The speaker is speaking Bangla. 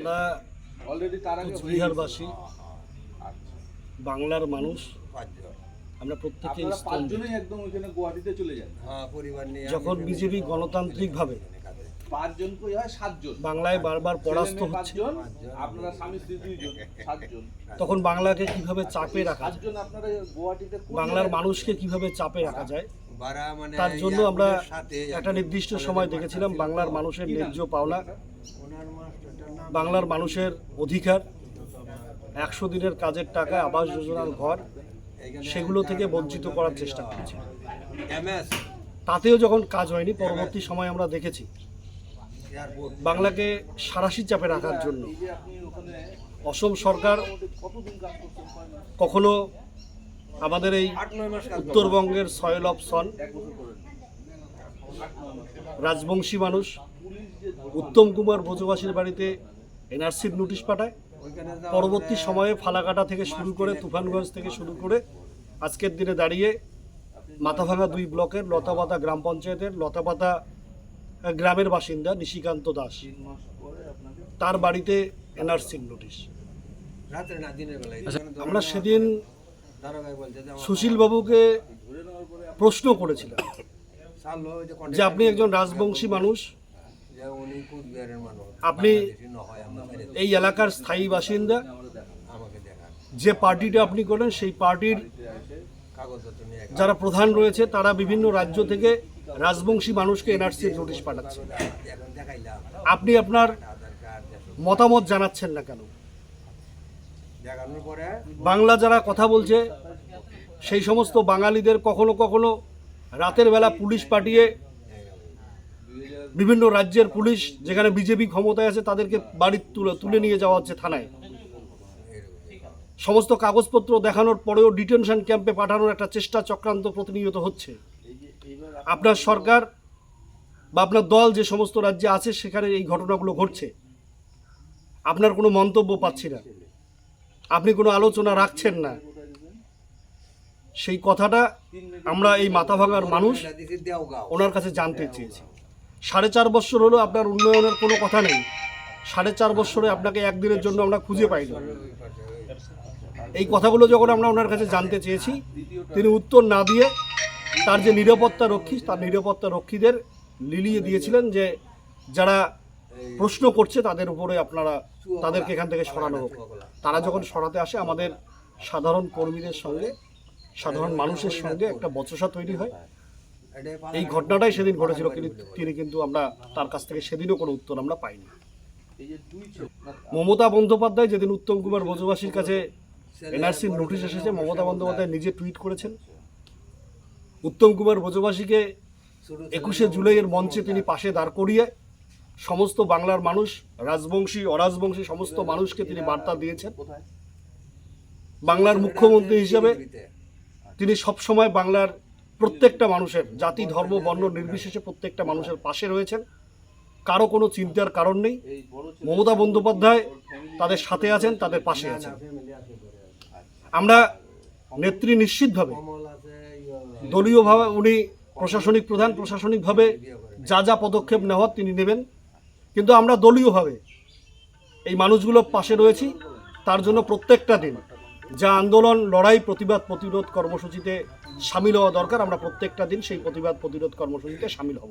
আমরা অলরেডি তার আগে হয়ে আচ্ছা। বাংলার মানুষ আমরা প্রত্যেকে পাঁচজনই একদম ওইখানে গুয়াহাটিতে চলে যান। হ্যাঁ পরিবার নিয়ে যখন বিজেপি গণতান্ত্রিকভাবে পাঁচজন কই হয়? সাতজন। বাংলায় বারবার পরাস্ত হচ্ছে। আপনারা স্বামী স্ত্রী দুইজন সাতজন। তখন বাংলাকে কীভাবে চাপে রাখা সাতজন আপনারা গুয়াহাটিতে বাংলার মানুষকে কীভাবে চাপে রাখা যায়? তার জন্য আমরা একটা নির্দিষ্ট সময় দেখেছিলাম বাংলার মানুষের ন্যায্য পাওনা। বাংলার মানুষের অধিকার একশো দিনের কাজের টাকা আবাস যোজনার ঘর সেগুলো থেকে বঞ্চিত করার চেষ্টা করেছে। তাতেও যখন কাজ হয়নি পরবর্তী সময় আমরা দেখেছি। বাংলাকে সারাশি চাপে রাখার জন্য। অসম সরকার? কখনো আমাদের এই। উত্তরবঙ্গের সয়েল মাস। রাজবংশী মানুষ। উত্তম কুমার ব্রজবাসীর বাড়িতে এনআরসির নোটিশ পাঠায়। পরবর্তী সময়ে ফালাকাটা থেকে শুরু করে তুফানগঞ্জ থেকে শুরু করে আজকের দিনে দাঁড়িয়ে মাথাভাঙা দুই ব্লকের লতাপাতা গ্রাম পঞ্চায়েতের লতাপাতা গ্রামের বাসিন্দা নিশিকান্ত দাস। তার বাড়িতে এনআরসির নোটিশ বেলায়। আমরা সেদিন নেওয়ার পরে প্রশ্ন করেছিলাম। যে আপনি একজন রাজবংশী মানুষ। আপনি। এই এলাকার স্থায়ী বাসিন্দা? যে পার্টিটা আপনি করেন সেই পার্টির যারা প্রধান রয়েছে তারা বিভিন্ন রাজ্য থেকে রাজবংশী মানুষকে এনআরসির নোটিশ পাঠাচ্ছে। আপনি আপনার। মতামত জানাচ্ছেন না কেন? বাংলা যারা কথা বলছে, সেই সমস্ত বাঙালিদের কখনো কখনো রাতের বেলা পুলিশ পাঠিয়ে বিভিন্ন রাজ্যের পুলিশ, যেখানে বিজেপি ক্ষমতায় আছে, তাদেরকে বাড়ির তুলে তুলে নিয়ে যাওয়া হচ্ছে থানায়। সমস্ত কাগজপত্র দেখানোর পরেও ডিটেনশন ক্যাম্পে পাঠানোর একটা চেষ্টা চক্রান্ত প্রতিনিয়ত হচ্ছে। আপনার সরকার বা আপনার দল যে সমস্ত রাজ্যে আছে, সেখানে এই ঘটনাগুলো ঘটছে। আপনার কোনো মন্তব্য পাচ্ছি না। আপনি কোনো আলোচনা রাখছেন না। সেই কথাটা আমরা এই মাথা ভাঙার মানুষ ওনার কাছে জানতে চেয়েছি। সাড়ে চার বছর হলো আপনার উন্নয়নের কোনো কথা নেই। সাড়ে চার বছরে আপনাকে একদিনের জন্য আমরা খুঁজে পাইনি এই কথাগুলো যখন আমরা ওনার কাছে জানতে চেয়েছি, তিনি উত্তর না দিয়ে তার যে নিরাপত্তা রক্ষী, তার নিরাপত্তা রক্ষীদের লিলিয়ে দিয়েছিলেন যে যারা প্রশ্ন করছে তাদের উপরে আপনারা, তাদেরকে এখান থেকে সরানো হোক। তারা যখন সরাতে আসে, আমাদের সাধারণ কর্মীদের সঙ্গে, সাধারণ মানুষের সঙ্গে একটা বচসা তৈরি হয়। এই ঘটনাটাই সেদিন ঘটেছিল, কিন্তু তিনি কিন্তু আমরা, তার কাছ থেকে সেদিনও কোনো উত্তর আমরা পাইনি। মমতা বন্দ্যোপাধ্যায় যেদিন উত্তম কুমার ব্রজবাসীর কাছে এনআরসির নোটিশ এসেছে, মমতা বন্দ্যোপাধ্যায় নিজে টুইট করেছেন। উত্তম কুমার ব্রজবাসীকে একুশে জুলাইয়ের মঞ্চে তিনি পাশে দাঁড় করিয়ে সমস্ত বাংলার মানুষ, রাজবংশী, অরাজবংশী সমস্ত মানুষকে তিনি বার্তা দিয়েছেন। বাংলার মুখ্যমন্ত্রী হিসেবে তিনি সবসময় বাংলার প্রত্যেকটা মানুষের জাতি, ধর্ম, বর্ণ নির্বিশেষে প্রত্যেকটা মানুষের পাশে রয়েছেন। কারও কোনো চিন্তার কারণ নেই। মমতা বন্দ্যোপাধ্যায় তাদের সাথে আছেন, তাদের পাশে আছেন। আমরা নেত্রী নিশ্চিতভাবে, দলীয়ভাবে উনি প্রশাসনিক প্রধান, প্রশাসনিকভাবে যা যা পদক্ষেপ নেওয়ার তিনি নেবেন। কিন্তু আমরা দলীয়ভাবে এই মানুষগুলোর পাশে রয়েছি, তার জন্য প্রত্যেকটা দিন যা আন্দোলন, লড়াই, প্রতিবাদ, প্রতিরোধ কর্মসূচিতে সামিল হওয়া দরকার, আমরা প্রত্যেকটা দিন সেই প্রতিবাদ, প্রতিরোধ কর্মসূচিতে সামিল হব।